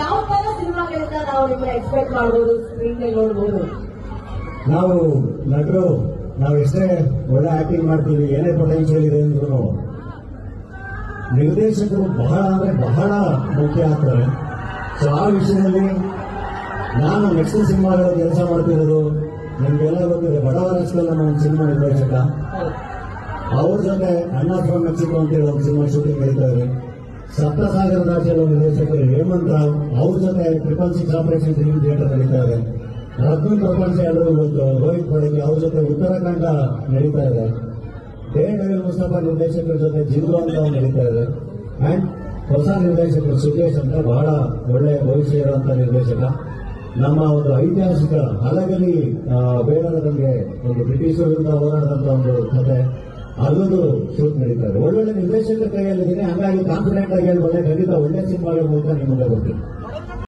ಯಾವ ತರ ಸಿನಿಮಾಗಳಿಂದ ನಾವು ನಿಮ್ಗೆ ಎಕ್ಸ್ಪೆಕ್ಟ್ ಮಾಡಬಹುದು ಸ್ಕ್ರೀನ್ ನೋಡ್ಬೋದು? ನಾವು ನಟರು ನಾವು ಎಷ್ಟೇ ಒಳ್ಳೆ ಆಕ್ಟಿಂಗ್ ಮಾಡ್ತೀವಿ ಏನೇ ಪೊಟೆನ್ಶಿಯಲ್ ಇದೆ ಅಂದ್ರೂ ನಿರ್ದೇಶಕರು ಬಹಳ ಅಂದ್ರೆ ಬಹಳ ಮುಖ್ಯ ಆಗ್ತಾರೆ. ಸೊ ಆ ವಿಷಯದಲ್ಲಿ ನಾನು ನೆಕ್ಸ್ಟ್ ಸಿನಿಮಾಗಳ ಕೆಲಸ ಮಾಡ್ತಿರೋದು ನಿಮ್ಗೆಲ್ಲ ಗೊತ್ತಿದೆ ಬಡವರಸ್ಕಲ್ ನಮ್ಮ ಒಂದು ಸಿನಿಮಾ ನಿರ್ದೇಶಕ. ಅವ್ರ ಜೊತೆ ಅಣ್ಣ ಫ್ರಮ್ ಮೆಕ್ಸಿಕೋ ಅಂತೇಳಿ ಒಂದು ಸಿನಿಮಾ ಶೂಟಿಂಗ್ ನಡೀತಾ ಇದೆ. ಸಪ್ತಸಾಗರ ರಾಜ್ಯದ ನಿರ್ದೇಶಕರು ಹೇಮಂತ್ ಅವ್ರ ಜೊತೆ triple six operation dream theatre ನಡೀತಾ ಇದೆ ಪ್ರಪಂಚ ರೋಹಿತ್ ಪಡಗಿ ಅವ್ರ ಜೊತೆ ಉತ್ತರಾಖಂಡ ನಡೀತಾ ಇದೆ. ಡೇ ಮುಸ್ತಫ ನಿರ್ದೇಶಕರ ಜೊತೆ ಜಿಂದು ಅಂತ ನಡೀತಾ ಇದೆ. ಅಂಡ್ ಹೊಸ ನಿರ್ದೇಶಕರು ಸುರೇಶ್ ಅಂತ ಬಹಳ ಒಳ್ಳೆಯ ಭವಿಷ್ಯ ಇರುವಂತ ನಿರ್ದೇಶಕ. ನಮ್ಮ ಒಂದು ಐತಿಹಾಸಿಕ ಹಲಗಲಿ ಬೇಡರ ಬಗ್ಗೆ ಒಂದು ಬ್ರಿಟಿಷರಿಂದ ಹೋರಾಡಿದಂತ ಒಂದು ಕಥೆ ಅದೊಂದು ಶೂಟ್ ನಡೀತಾ ಇದೆ ಒಳ್ಳೊಳ್ಳೆ ನಿರ್ದೇಶಕರ ಕೈಯಲ್ಲಿದ್ದೀನಿ. ಹಾಗಾಗಿ ಕಾನ್ಫಿಡೆಂಟ್ ಆಗಿ ಒಳ್ಳೆ ಖಂಡಿತ ಒಳ್ಳೆ ಸಿನಿಮಾಗಳ ಮೂಲಕ ನಿಮ್ಮ ಮುಂದೆ ಬರ್ತೀನಿ.